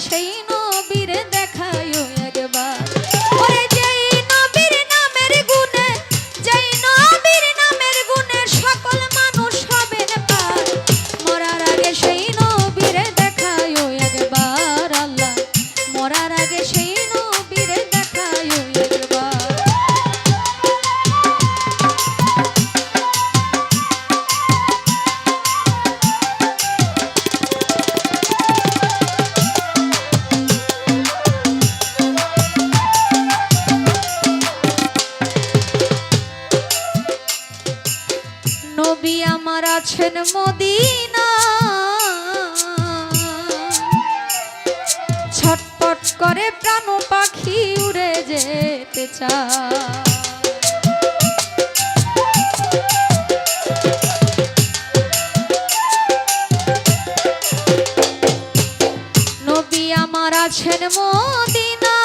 deixei Medina. ছটপট করে প্রাণ পাখি উড়ে যেতে চায়। আমার আছেন মদিনা।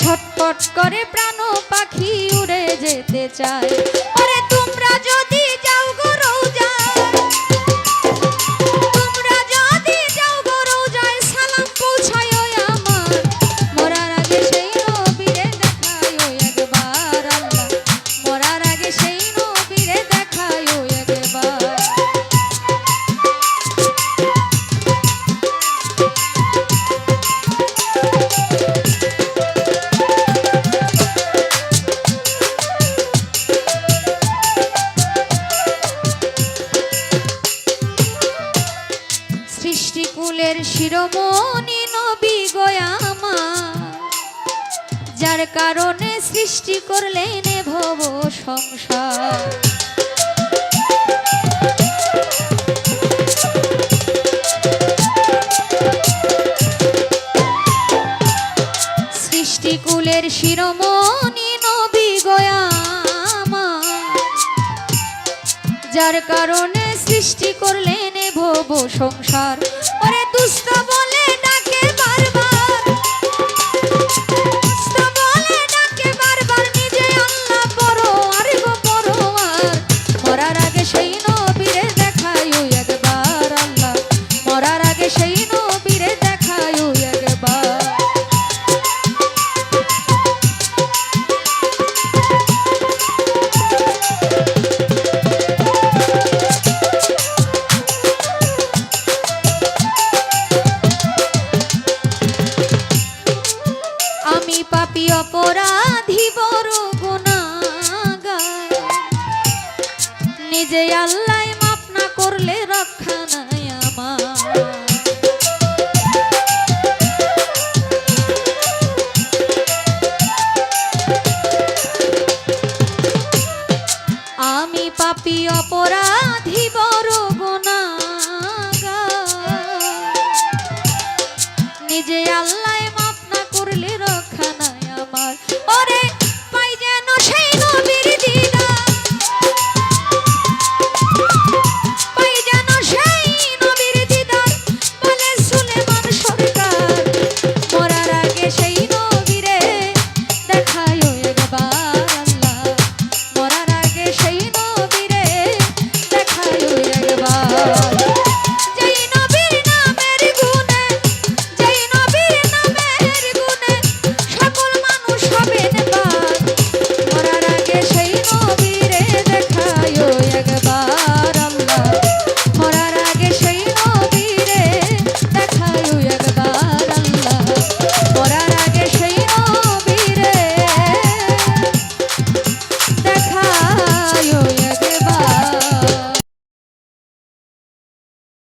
ছটপট করে প্রাণ পাখি উড়ে যেতে চায়। সৃষ্টিকুলের শিরোমণি নবী গয়ামা যার কারণে সৃষ্টি করলেন ভব সংসার। সৃষ্টিকুলের শিরোমণি নবী গয়ামা যার কারণে সৃষ্টি করলেন ভব সংসার। ওরে দুষ্ট বলে ডাকে বারবার। দুষ্ট বলে ডাকে বারবার, নিজে আল্লাহ বড় আর গো বড় আর। মরার আগে সেই বাঁধিব নিজে আল্লাহ মাপ না করলে রক্ষা নাই আমার। পাপি অপরাধী বড় গুণাগা নিজে আল্লাহ